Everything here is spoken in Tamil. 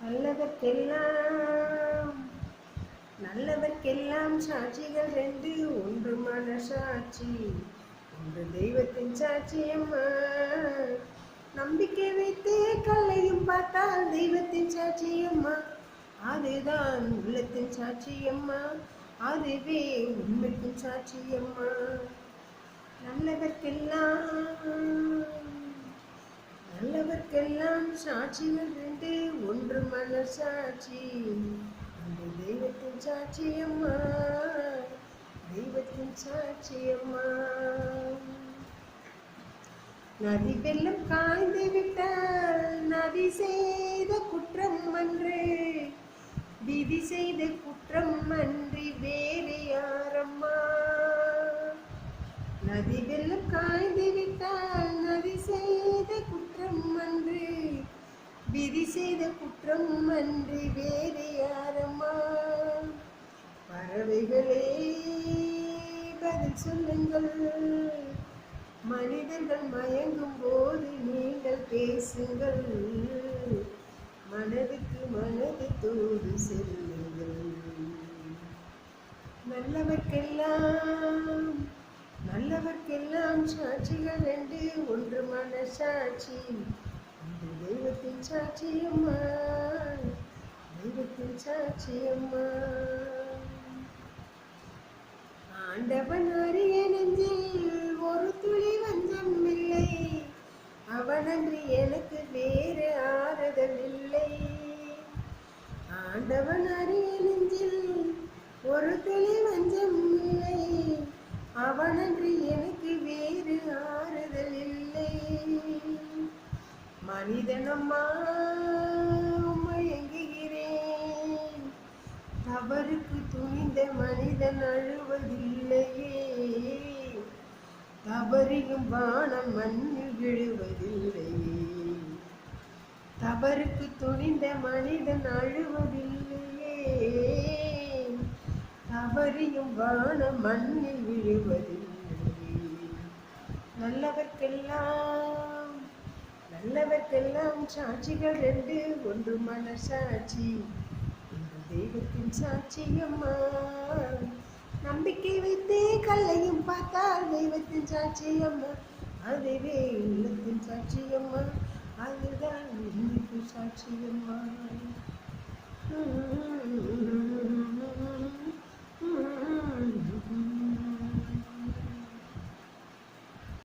நல்லதற்கெல்லாம் நல்லதற்கெல்லாம் சாட்சிகள் ரெண்டு. ஒன்று மனசாட்சி ஒன்று தெய்வத்தின் சாட்சியம்மா நம்பிக்கை வைத்து கல்லையும் பார்த்தால் தெய்வத்தின் சாட்சியம்மா அதுதான் உள்ளத்தின் சாட்சியம்மா அதுவே உண்மைக்கும் சாட்சியம்மா நல்லதற்கெல்லாம் நல்லவர்க்கெல்லாம் சாட்சிகள் ரெண்டு ஒன்று மனசாட்சி அந்த தெய்வத்தின் சாட்சியம்மா தெய்வத்தின் சாட்சியம்மா நதி வெள்ளம் காய்ந்து விட்டால் நதி செய்த குற்றம் அன்று. விதி செய்த குற்றம் அன்றி வேறு யாரம்மா? நதி வெள்ளம் காய்ந்து விட்டால் நதி செய்த குற்றம் அன்று விதி செய்த குற்றம் அன்று வேறு யாரம்மா பறவைகளே பதில் சொல்லுங்கள். மனிதர்கள் மயங்கும் போது நீங்கள் பேசுங்கள். மனதுக்கு மனது தோடு செல்லுங்கள். நல்லவர்க்கெல்லாம் நல்லவர்க்கெல்லாம் சாட்சிகள் ரெண்டு ஒன்று மனசாட்சி. ஒன்று தெய்வத்தின் சாட்சியம்மா தெய்வத்தின் சாட்சியம்மா ஆண்டவன் அறிய மனிதனம்மா மயங்குகிறேன் தவறுக்கு துணிந்த மனிதன் அழுவதில்லையே. தவறியும் வானம் மண்ணில் விழுவதில்லையே. தவறுக்கு துணிந்த மனிதன் அழுவதில்லையே. தவறியும் வானம் மண்ணில் விழுவதில்லையே. நல்லவர்க்கெல்லாம் நல்லவர்க்கெல்லாம் சாட்சிகள் ரெண்டு ஒன்று மனசாட்சி தெய்வத்தின் சாட்சியம்மா. நம்பிக்கை வைத்தே கல்லையும் பார்த்தால் தெய்வத்தின் சாட்சியம்மா. அதுவே உள்ளத்தின் சாட்சியம்மா. அதுதான் இன்னைக்கு சாட்சியம்மா.